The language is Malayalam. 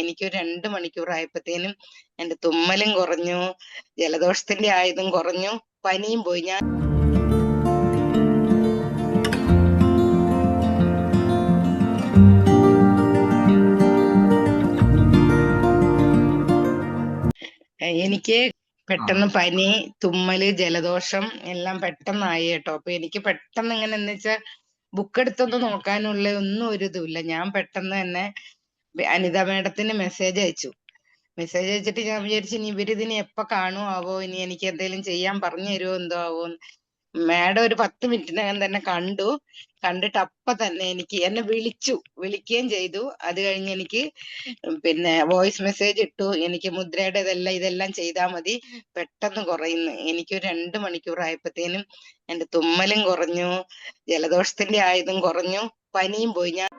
എനിക്കൊരു രണ്ട് മണിക്കൂർ ആയപ്പോഴത്തേനും എന്റെ തുമ്മലും കുറഞ്ഞു ജലദോഷത്തിന്റെ ആയതും കുറഞ്ഞു പനിയും പോയി. ഞാൻ എനിക്ക് പെട്ടെന്ന് പനി തുമ്മൽ ജലദോഷം എല്ലാം പെട്ടെന്നായി കേട്ടോ. അപ്പൊ എനിക്ക് പെട്ടെന്ന് ഇങ്ങനെ എന്ന് വെച്ചാ ബുക്ക് എടുത്തൊന്ന് നോക്കാനുള്ള ഒന്നും ഒരു ഇതുമില്ല ഞാൻ പെട്ടെന്ന് തന്നെ അനിത മേഡത്തിന് മെസ്സേജ് അയച്ചു. മെസ്സേജ് അയച്ചിട്ട് ഞാൻ വിചാരിച്ചു ഇനി ഇതിനി എപ്പോ ആവോ ഇനി എനിക്ക് എന്തെങ്കിലും ചെയ്യാൻ പറഞ്ഞു തരുമോ എന്തോ ആവോ മാഡം ഒരു പത്ത് മിനിറ്റിനകം തന്നെ കണ്ടു. കണ്ടിട്ട് അപ്പൊ തന്നെ എനിക്ക് എന്നെ വിളിച്ചു. വിളിക്കുകയും ചെയ്തു. അത് കഴിഞ്ഞ് എനിക്ക് പിന്നെ വോയിസ് മെസ്സേജ് ഇട്ടു. എനിക്ക് മുദ്രയുടെ ഇതെല്ലാം ഇതെല്ലാം ചെയ്താൽ മതി. പെട്ടെന്ന് കുറയുന്നു. എനിക്ക് രണ്ട് മണിക്കൂർ ആയപ്പോഴത്തേനും എന്റെ തുമ്മലും കുറഞ്ഞു. ജലദോഷത്തിന്റെ ആയതും കുറഞ്ഞു. പനിയും പോയി. ഞാൻ